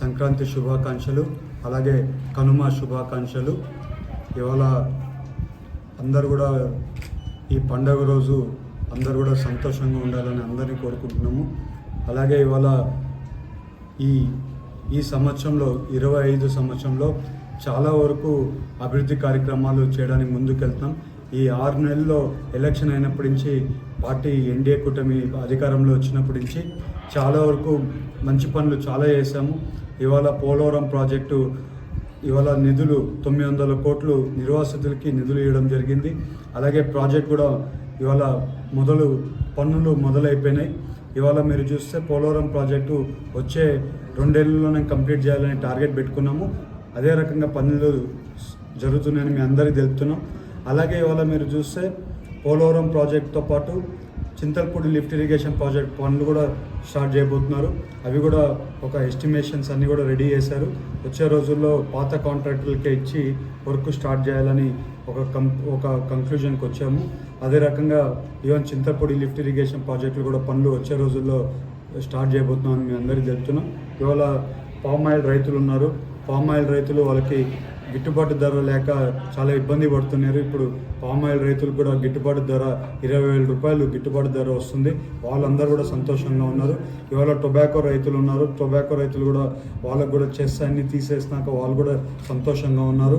సంక్రాంతి శుభాకాంక్షలు అలాగే కనుమ శుభాకాంక్షలు. ఇవాళ అందరు కూడా ఈ పండగ రోజు అందరు కూడా సంతోషంగా ఉండాలని అందరినీ కోరుకుంటున్నాము. అలాగే ఇవాళ ఈ ఈ సంవత్సరంలో ఇరవై ఐదు సంవత్సరంలో చాలా వరకు అభివృద్ధి కార్యక్రమాలు చేయడానికి ముందుకెళ్తాం. ఈ ఆరు నెలల్లో ఎలక్షన్ అయినప్పటి నుంచి పార్టీ ఎన్డీఏ కూటమి అధికారంలో వచ్చినప్పటి నుంచి చాలా వరకు మంచి పనులు చాలా చేశాము. ఇవాళ పోలవరం ప్రాజెక్టు ఇవాళ నిధులు తొమ్మిది వందల కోట్లు నిర్వాసితులకి నిధులు ఇవ్వడం జరిగింది. అలాగే ప్రాజెక్ట్ కూడా ఇవాళ మొదలు పన్నులు మొదలైపోయినాయి. ఇవాళ మీరు చూస్తే పోలవరం ప్రాజెక్టు వచ్చే రెండేళ్ళలోనే కంప్లీట్ చేయాలని టార్గెట్ పెట్టుకున్నాము. అదే రకంగా పనులు జరుగుతున్నాయని మీ అందరికీ తెలుపుతున్నాం. అలాగే ఇవాళ మీరు చూస్తే పోలవరం ప్రాజెక్ట్తో పాటు చింతల్పూడి లిఫ్ట్ ఇరిగేషన్ ప్రాజెక్ట్ పనులు కూడా స్టార్ట్ చేయబోతున్నారు. అవి కూడా ఒక ఎస్టిమేషన్స్ అన్నీ కూడా రెడీ చేశారు. వచ్చే రోజుల్లో పాత కాంట్రాక్టులకే ఇచ్చి వర్క్ స్టార్ట్ చేయాలని ఒక కం ఒక కంక్లూజన్కి వచ్చాము. అదే రకంగా ఈవెన్ చింతపూడి లిఫ్ట్ ఇరిగేషన్ ప్రాజెక్టులు కూడా పనులు వచ్చే రోజుల్లో స్టార్ట్ చేయబోతున్నామని మేము అందరికీ తెలుపుతున్నాం. ఇవాళ పామ్ ఆయిల్ రైతులు ఉన్నారు. పామ్ ఆయిల్ రైతులు వాళ్ళకి గిట్టుబాటు ధర లేక చాలా ఇబ్బంది పడుతున్నారు. ఇప్పుడు పామ్ ఆయిల్ రైతులు కూడా గిట్టుబాటు ధర ఇరవై వేల రూపాయలు గిట్టుబాటు ధర వస్తుంది. వాళ్ళందరూ కూడా సంతోషంగా ఉన్నారు. ఇవాళ టొబాకో రైతులు ఉన్నారు. టొబాకో రైతులు కూడా వాళ్ళకు కూడా చెస్ అన్ని తీసేసినాక వాళ్ళు కూడా సంతోషంగా ఉన్నారు.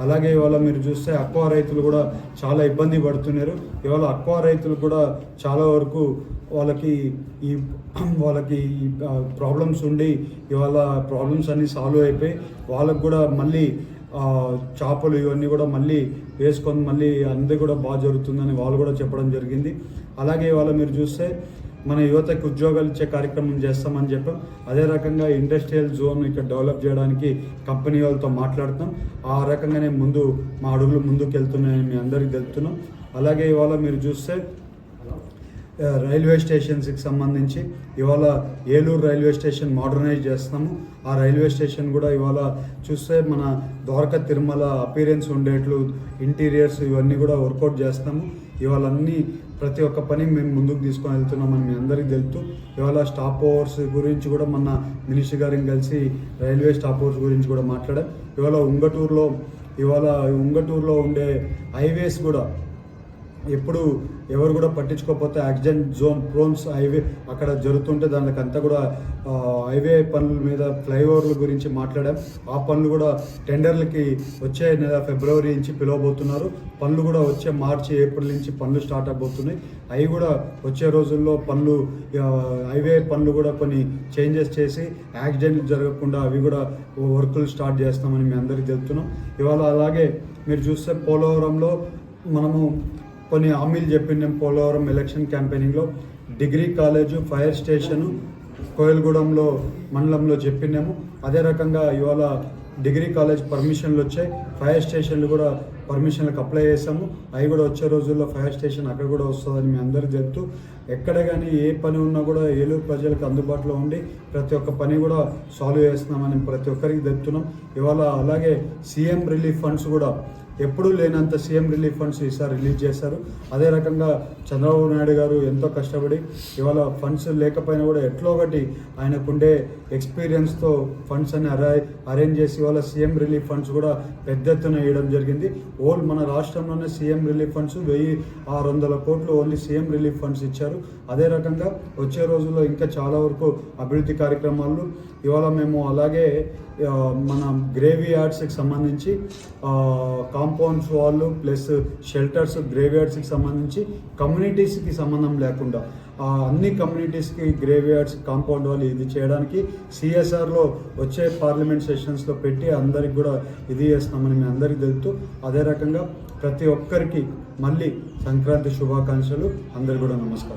అలాగే ఇవాళ మీరు చూస్తే అక్వా రైతులు కూడా చాలా ఇబ్బంది పడుతున్నారు. ఇవాళ అక్వా రైతులు కూడా చాలా వరకు వాళ్ళకి ఈ వాళ్ళకి ప్రాబ్లమ్స్ ఉండి ఇవాళ ప్రాబ్లమ్స్ అన్నీ సాల్వ్ అయిపోయి వాళ్ళకు కూడా మళ్ళీ చేపలు ఇవన్నీ కూడా మళ్ళీ వేసుకొని మళ్ళీ అందరి కూడా బాగా జరుగుతుందని వాళ్ళు కూడా చెప్పడం జరిగింది. అలాగే ఇవాళ మీరు చూస్తే మన యువతకి ఉద్యోగాలు ఇచ్చే కార్యక్రమం చేస్తామని చెప్పాం. అదే రకంగా ఇండస్ట్రియల్ జోన్ ఇక్కడ డెవలప్ చేయడానికి కంపెనీ వాళ్ళతో మాట్లాడుతాం ఆ రకంగానే ముందు మా అడుగులు ముందుకు వెళ్తున్నాయని మీ అందరికీ తెలుపుతున్నాం. అలాగే ఇవాళ మీరు చూస్తే రైల్వే స్టేషన్స్కి సంబంధించి ఇవాళ ఏలూరు రైల్వే స్టేషన్ మోడర్నైజ్ చేస్తాము ఆ రైల్వే స్టేషన్ కూడా ఇవాళ చూస్తే మన ద్వారక తిరుమల అపీరెన్స్ ఉండేట్లు ఇంటీరియర్స్ ఇవన్నీ కూడా వర్కౌట్ చేస్తాము. ఇవాళ అన్నీ ప్రతి ఒక్క పని మేము ముందుకు తీసుకొని వెళ్తున్నామని మీ అందరికీ తెలుతూ ఇవాళ స్టాప్ ఓవర్స్ గురించి కూడా మొన్న మినిస్టర్ గారిని కలిసి రైల్వే స్టాప్ ఓవర్స్ గురించి కూడా మాట్లాడాం. ఇవాళ ఉంగటూరులో ఇవాళ ఉంగటూరులో ఉండే హైవేస్ కూడా ఎప్పుడు ఎవరు కూడా పట్టించుకోకపోతే యాక్సిడెంట్ జోన్ ప్రోన్స్ హైవే అక్కడ జరుగుతుంటే దానికి అంతా కూడా హైవే పనుల మీద ఫ్లైఓవర్ల గురించి మాట్లాడాం. ఆ పనులు కూడా టెండర్లకి వచ్చే నెల ఫిబ్రవరి నుంచి పిలవబోతున్నారు. పనులు కూడా వచ్చే మార్చి ఏప్రిల్ నుంచి పనులు స్టార్ట్ అవబోతున్నాయి అవి కూడా వచ్చే రోజుల్లో పనులు హైవే పనులు కూడా కొన్ని చేంజెస్ చేసి యాక్సిడెంట్ జరగకుండా అవి కూడా వర్కులు స్టార్ట్ చేస్తామని మీ అందరికీ తెలుపుతున్నాం. ఇవాళ అలాగే మీరు చూస్తే పోలవరంలో మనము కొన్ని హామీలు చెప్పిండాం పోలవరం ఎలక్షన్ క్యాంపెయినింగ్లో డిగ్రీ కాలేజు ఫైర్ స్టేషను కోయలగూడెంలో మండలంలో చెప్పినాము అదే రకంగా ఇవాళ డిగ్రీ కాలేజ్ పర్మిషన్లు వచ్చాయి. ఫైర్ స్టేషన్లు కూడా పర్మిషన్లకు అప్లై చేసాము అవి కూడా వచ్చే రోజుల్లో ఫైర్ స్టేషన్ అక్కడ కూడా వస్తుందని మీ అందరికీ చెప్తూ ఎక్కడ కానీ ఏ పని ఉన్నా కూడా ఏలూరు ప్రజలకు అందుబాటులో ఉండి ప్రతి ఒక్క పని కూడా సాల్వ్ చేస్తున్నామని ప్రతి ఒక్కరికి చెప్తున్నాం. ఇవాళ అలాగే సీఎం రిలీఫ్ ఫండ్స్ కూడా ఎప్పుడూ లేనంత సీఎం రిలీఫ్ ఫండ్స్ ఈసారి రిలీజ్ చేశారు. అదే రకంగా చంద్రబాబు నాయుడు గారు ఎంతో కష్టపడి ఇవాళ ఫండ్స్ లేకపోయినా కూడా ఎట్లో ఒకటి ఆయనకుండే ఎక్స్పీరియన్స్తో ఫండ్స్ అని అరే అరేంజ్ చేసి ఇవాళ సీఎం రిలీఫ్ ఫండ్స్ కూడా పెద్ద ఎత్తున వేయడం జరిగింది. ఓల్ మన రాష్ట్రంలోనే సీఎం రిలీఫ్ ఫండ్స్ వెయ్యి ఆరు వందల కోట్లు ఓన్లీ సీఎం రిలీఫ్ ఫండ్స్ ఇచ్చారు. అదే రకంగా వచ్చే రోజుల్లో ఇంకా చాలా వరకు అభివృద్ధి కార్యక్రమాలు. ఇవాళ మేము అలాగే మన గ్రేవీ యార్డ్స్కి సంబంధించి కాంపౌండ్స్ వాళ్ళు ప్లస్ షెల్టర్స్ గ్రేవీ యార్డ్స్కి సంబంధించి కమ్యూనిటీస్కి సంబంధం లేకుండా అన్ని కమ్యూనిటీస్కి గ్రేవ్ యార్డ్స్ కాంపౌండ్ వాళ్ళు ఇది చేయడానికి సిఎస్ఆర్లో వచ్చే పార్లమెంట్ సెషన్స్లో పెట్టి అందరికి కూడా ఇది చేస్తామని మీ అందరికీ తెలుపుతూ అదే రకంగా ప్రతి ఒక్కరికి మళ్ళీ సంక్రాంతి శుభాకాంక్షలు. అందరికి కూడా నమస్కారం.